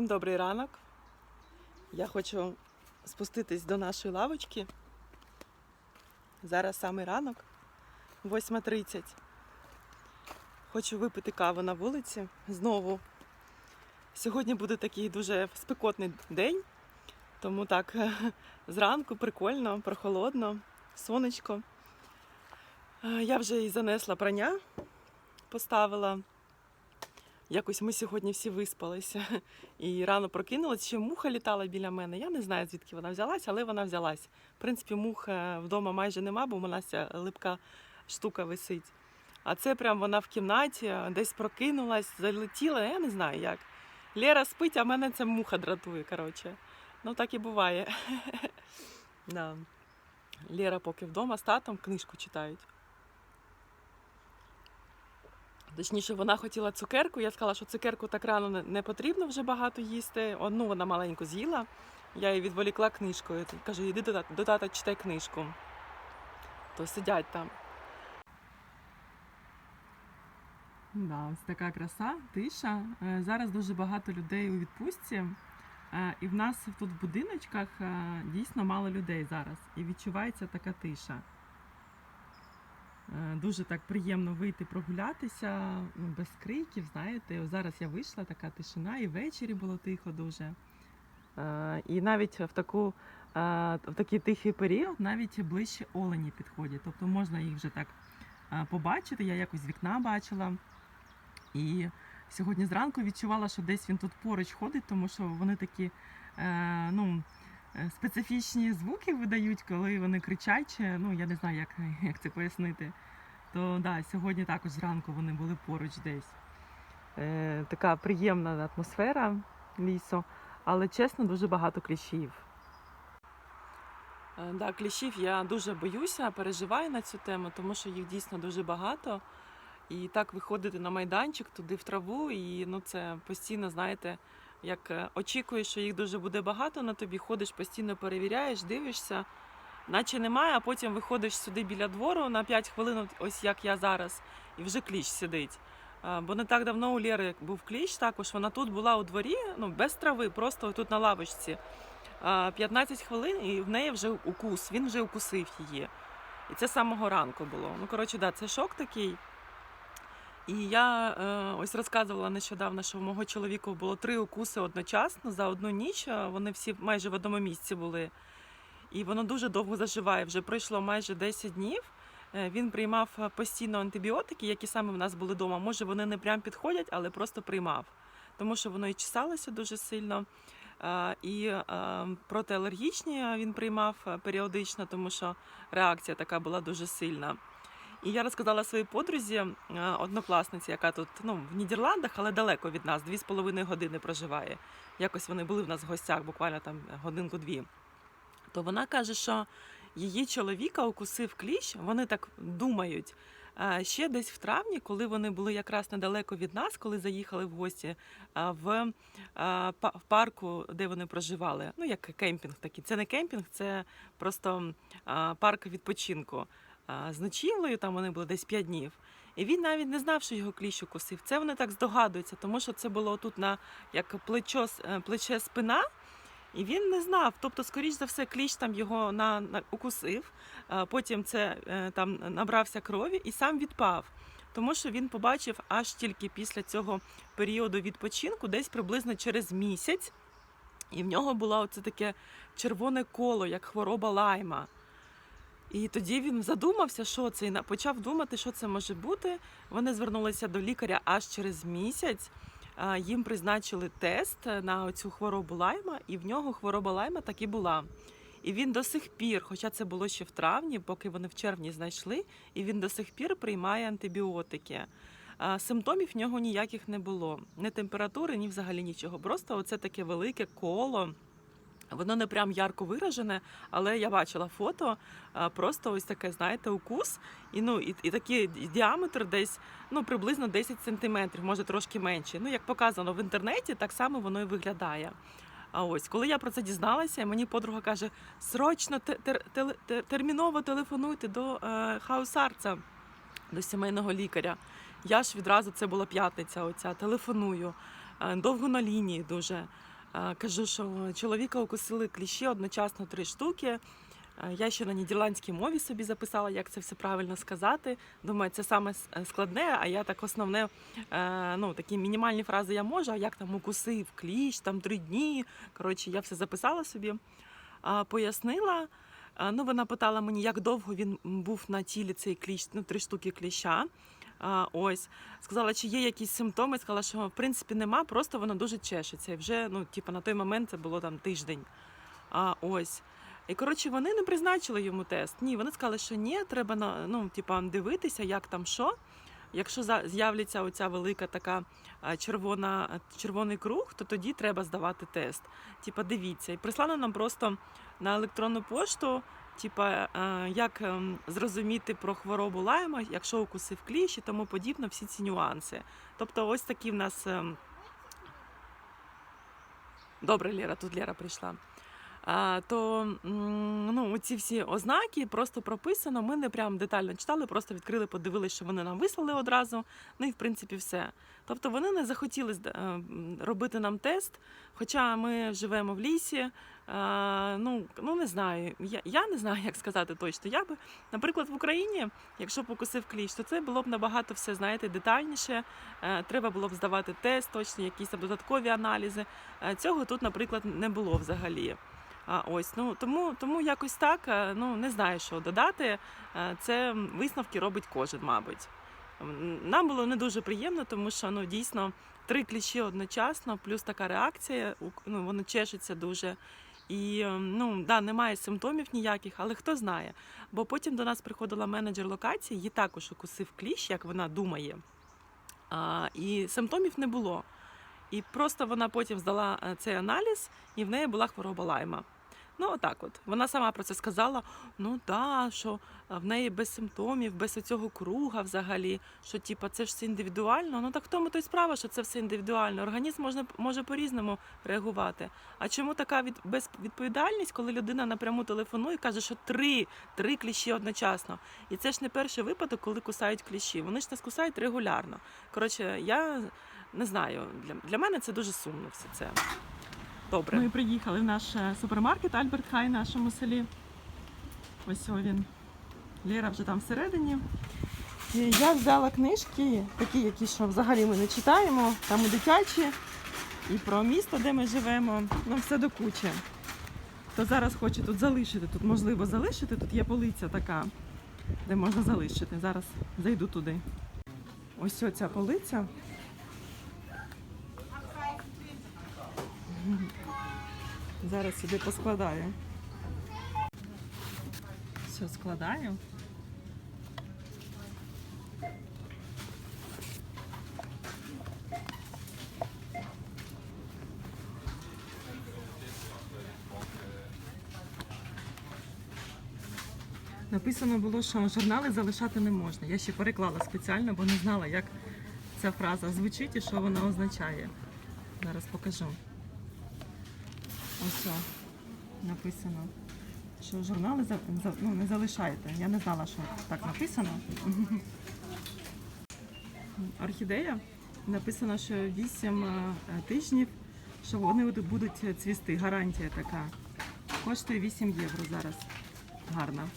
добрий ранок. Я хочу спуститись до нашої лавочки. Зараз саме ранок, 8.30. Хочу випити каву на вулиці знову. Сьогодні буде такий дуже спекотний день, тому так зранку прикольно, прохолодно, сонечко. Е, Я вже і занесла прання, поставила. Якось ми сьогодні всі виспалися і рано прокинулась, ще муха літала біля мене. Я не знаю, звідки вона взялась, але вона взялась. В принципі, мух вдома майже нема, бо нас ця липка штука висить. А це прям вона в кімнаті, десь прокинулась, залетіла, я не знаю як. Лера спить, а мене ця муха дратує, коротше. Ну так і буває. Да. Лера поки вдома з татом книжку читають. Точніше, вона хотіла цукерку. Я сказала, що цукерку так рано не- потрібно вже багато їсти. Одну вона маленьку з'їла. Я її відволікла книжкою. Кажу, йди до тата, до тата читай книжку. То сидять там. Да, ось така краса, тиша. Е, Зараз дуже багато людей у відпустці. Е, І в нас тут в будиночках е, дійсно мало людей зараз. І відчувається така тиша. Е, Дуже так приємно вийти прогулятися ну, без криків, знаєте. Зараз я вийшла, така тишина, і ввечері було тихо дуже. Е, І навіть в, таку, е, в такий тихий період навіть ближче олені підходять. Тобто можна їх вже так побачити. Я якось з вікна бачила. І сьогодні зранку відчувала, що десь він тут поруч ходить, тому що вони такі ну, специфічні звуки видають, коли вони кричать. чи, Ну, я не знаю, як, як це пояснити. То да, сьогодні також зранку вони були поруч десь. Е, така приємна атмосфера лісу, але чесно, дуже багато кліщів. Е, Да, кліщів я дуже боюся, переживаю на цю тему, тому що їх дійсно дуже багато. І так виходити на майданчик туди в траву, і ну це постійно, знаєте, як е, очікуєш, що їх дуже буде багато на тобі, ходиш, постійно перевіряєш, дивишся, наче немає, а потім виходиш сюди біля двору на 5 хвилин, ось як я зараз, і вже кліщ сидить. Бо не так давно у Лєри був кліщ, також вона тут була у дворі, ну без трави, просто тут на лавочці. А, 15 хвилин, і в неї вже укус, він вже укусив її. І це самого ранку було. Ну, коротше, да, це шок такий. І я е, ось розказувала нещодавно, що у мого чоловіка було три укуси одночасно за одну ніч. Вони всі майже в одному місці були. І воно дуже довго заживає. Вже пройшло майже 10 днів. Е, Він приймав постійно антибіотики, які саме в нас були вдома. Може, вони не прям підходять, але просто приймав. Тому що воно і чесалося дуже сильно. І е, протиалергічні він приймав е, періодично, тому що реакція така була дуже сильна. І я розказала своїй подрузі, е, однокласниці, яка тут ну, в Нідерландах, але далеко від нас, дві з половиною години проживає. Якось вони були в нас в гостях, буквально там годинку-дві. То вона каже, що її чоловіка укусив кліщ, вони так думають. е, Ще десь в травні, коли вони були якраз недалеко від нас, коли заїхали в гості е, в, па- в парку, де вони проживали. Ну, як кемпінг такий. Це не кемпінг, це просто парк відпочинку з ночівлею, там вони були десь 5 днів. І він навіть не знав, що його кліщ укусив. Це вони так здогадуються, тому що це було тут на як плечо, е, плече спина. І він не знав. Тобто, скоріш за все, кліщ там його на, на укусив, а потім це е, там набрався крові і сам відпав. Тому що він побачив аж тільки після цього періоду відпочинку, десь приблизно через місяць, і в нього було оце таке червоне коло, як хвороба лайма. І тоді він задумався, що це, і почав думати, що це може бути. Вони звернулися до лікаря аж через місяць. Їм призначили тест на цю хворобу лайма, і в нього хвороба лайма так і була. І він до сих пір, хоча це було ще в травні, поки вони в червні знайшли, і він до сих пір приймає антибіотики. Симптомів в нього ніяких не було. Ні температури, ні взагалі нічого. Просто оце таке велике коло. Воно не прям ярко виражене, але я бачила фото, просто ось таке, знаєте, укус, і ну і, і такий діаметр десь ну приблизно 10 сантиметрів, може трошки менше. Ну як показано в інтернеті, так само воно і виглядає. А ось коли я про це дізналася, мені подруга каже: срочно те- тер- теле- те- терміново телефонуйте до е, хаусарца, до сімейного лікаря. Я ж відразу це була п'ятниця. Оця телефоную е, довго на лінії дуже. Кажу, що чоловіка укусили кліщі одночасно три штуки. Е, Я ще на нідерландській мові собі записала, як це все правильно сказати. Думаю, це саме е, складне, а я так основне, е, ну такі мінімальні фрази я можу, а як там укусив кліщ, там три дні. Коротше, я все записала собі, пояснила. Ну, вона питала мені, як довго він був на тілі цей кліщ, ну, три штуки кліща. А, ось сказала, чи є якісь симптоми. Сказала, що в принципі нема, просто воно дуже чешеться. І вже ну, типу, на той момент це було там тиждень. А, ось. І коротше, вони не призначили йому тест. Ні, вони сказали, що ні, треба на ну, типу, дивитися, як там що. Якщо з'являться оця велика така червона, червоний круг, то тоді треба здавати тест. Типа, дивіться. І прислали нам просто на електронну пошту, типа, е, як ем, зрозуміти про хворобу лайма, якщо укусив кліщ і тому подібно, всі ці нюанси. Тобто, ось такі в нас. ем, Добре, Лера, тут Лера прийшла. То ну, ці всі ознаки просто прописано. Ми не прям детально читали, просто відкрили, подивилися, що вони нам вислали одразу. Ну і в принципі все. Тобто вони не захотіли е, робити нам тест, хоча ми живемо в лісі. Ну, ну не знаю. Я, я не знаю, як сказати точно. Я би, наприклад, в Україні, якщо б укусив кліщ, то це було б набагато все, знаєте, детальніше. Е, Треба було б здавати тест, точно, якісь додаткові аналізи. Е, Цього тут, наприклад, не було взагалі. А ось ну тому, тому якось так. е, Ну не знаю, що додати. Е, Це висновки робить кожен, мабуть. Нам було не дуже приємно, тому що ну дійсно три кліщі одночасно, плюс така реакція. Ну воно чешеться дуже. І ну да, немає симптомів ніяких, але хто знає. Бо потім до нас приходила менеджер локації, її також укусив кліщ, як вона думає. А, і симптомів не було. І просто вона потім здала е, цей аналіз, і в неї була хвороба лайма. Ну, отак от. Вона сама про це сказала: ну да, що е, в неї без симптомів, без оцього круга взагалі, що типа це ж все індивідуально. Ну так в тому то й справа, що це все індивідуально. Організм можна, може по-різному реагувати. А чому така від, безвідповідальність, коли людина напряму телефонує і каже, що три, три кліщі одночасно? І це ж не перший випадок, коли кусають кліщі. Вони ж нас кусають регулярно. Коротше, я не знаю, для, для мене це дуже сумно все це. Добре. Ми приїхали в наш е, супермаркет Альберт Хай в нашому селі. Ось він. Лера вже там всередині. І я взяла книжки, такі, які що взагалі ми не читаємо. Там і дитячі, і про місто, де ми живемо. Ну, все до кучі. Хто зараз хоче тут залишити, тут можливо залишити, тут є полиця така, де можна залишити. Зараз зайду туди. Ось ця полиця. Зараз сюди поскладаю. Все складаю. Написано було, що журнали залишати не можна. Я ще переклала спеціально, бо не знала, як ця фраза звучить і що вона означає. Зараз покажу. Ось написано, що журнали ну, не залишайте. Я не знала, що так написано. Орхідея написано, що 8 е, тижнів, що вони будуть цвісти. Гарантія така. Коштує 8 євро зараз. Гарна.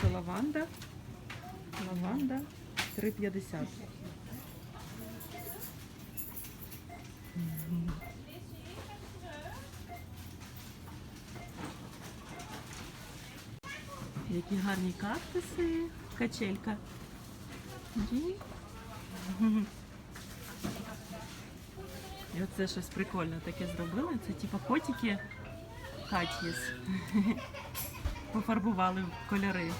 Це лаванда. Лаванда 3,50. Які гарні кактуси. Качелька. І оце щось прикольне таке зробили. Це типу котики Катіс. Пофарбували в кольори.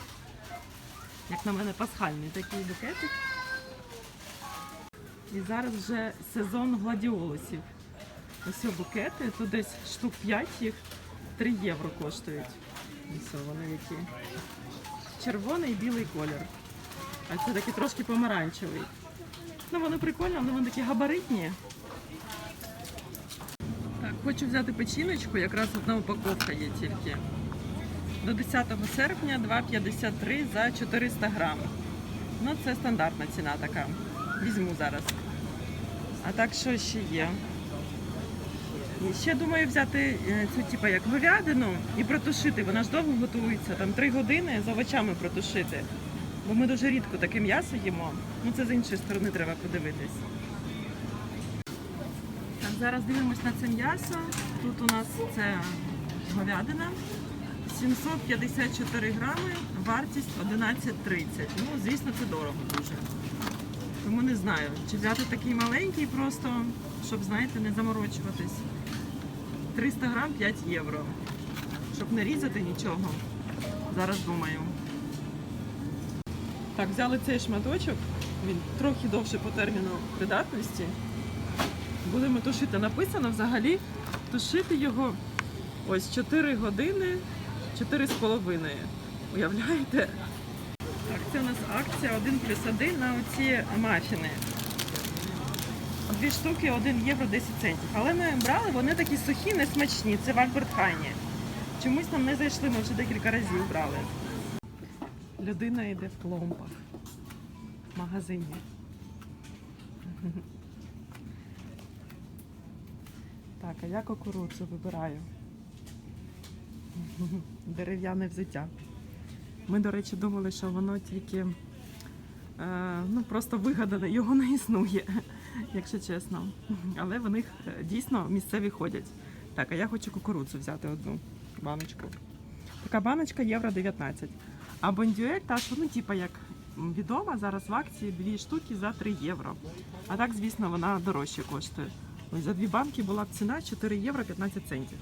Як на мене, пасхальний такий букетик. І зараз вже сезон гладіолусів. Ось букети, тут десь штук 5 їх, 3 євро коштують. Вони які. Червоний і білий колір. А це такий трошки помаранчевий. Ну, вони прикольні, але вони такі габаритні. Так, хочу взяти печіночку, якраз одна упаковка є тільки. До 10 серпня 2,53 за 400 грам. Ну, це стандартна ціна така. Візьму зараз. А так що ще є? І ще думаю взяти е, цю, типу, як говядину і протушити. Вона ж довго готується, там три години з овочами протушити. Бо ми дуже рідко таке м'ясо їмо. Ну це з іншої сторони треба подивитись. Так, зараз дивимось на це м'ясо. Тут у нас це говядина. 754 грами, вартість 11,30. Ну, звісно, це дорого дуже. Тому не знаю, чи взяти такий маленький просто, щоб, знаєте, не заморочуватись. 300 грам 5 євро. Щоб не різати нічого. Зараз думаю. Так, взяли цей шматочок. Він трохи довше по терміну придатності. Будемо тушити. Написано взагалі тушити його ось 4 години, 4,5. Уявляєте? Так, це у нас акція 1 плюс 1 на оці мафіни. Дві штуки 1 євро 10 центів. Але ми брали, вони такі сухі, несмачні. Це в Альберт. Чомусь нам не зайшли, ми вже декілька разів брали. Людина йде в пломбах в магазині. Так, а я кукурудзу вибираю. Дерев'яне взуття. Ми, до речі, думали, що воно тільки е, ну, просто вигадане, його не існує, якщо чесно. Але в них е, дійсно місцеві ходять. Так, а я хочу кукурудзу взяти одну баночку. Така баночка євро 19. А бондюель та що, ну, типа як відома, зараз в акції дві штуки за 3 євро. А так, звісно, вона дорожче коштує. Ось за дві банки була б ціна 4 євро 15 центів.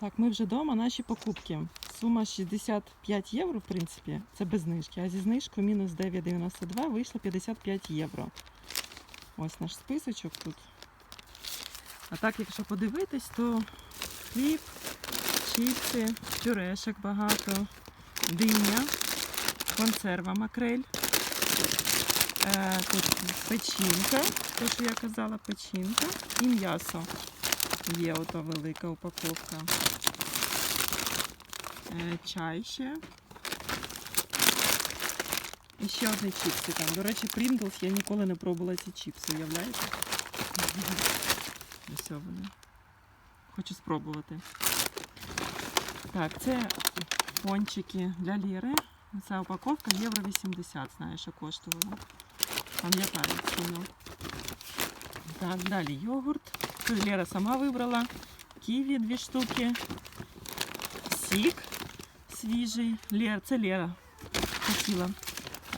Так, ми вже вдома, наші покупки. Сума 65 євро, в принципі, це без знижки. А зі знижкою мінус 9,92 вийшло 55 євро. Ось наш списочок тут. А так, якщо подивитись, то хліб, чіпси, пюрешок багато, диня, консерва макрель. Е, тут печінка, те, що я казала, печінка і м'ясо. Є ото велика упаковка. Е, чай ще. І ще одні чіпси там. До речі, Pringles я ніколи не пробувала ці чіпси, уявляєте? Ось вони. Хочу спробувати. Так, це пончики для Ліри. Ця упаковка євро 80, знаю, що коштувала. Пам'ятаю ціну. Так, далі йогурт. Тут Лера сама вибрала. Ківі дві штуки. Сік свіжий. Лера, це Лера хотіла.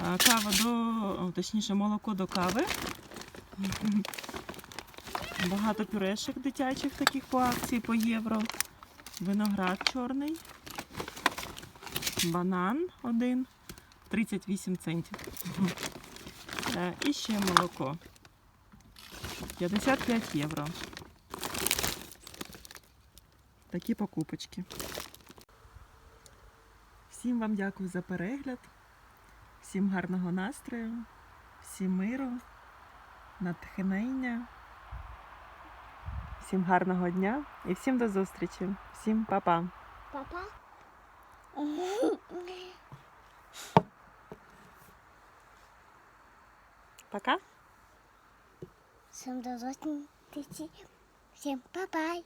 А, Кава до, точніше, молоко до кави. Багато пюрешок дитячих таких по акції по євро. Виноград чорний. Банан один. 38 центів. Е, І ще молоко. 55 євро. Такі покупочки. Всім вам дякую за перегляд. Всім гарного настрою, всім миру, натхнення, всім гарного дня і всім до зустрічі. Всім па-па. Папа? Пока. Всем до зустрічі. Всем па-бай.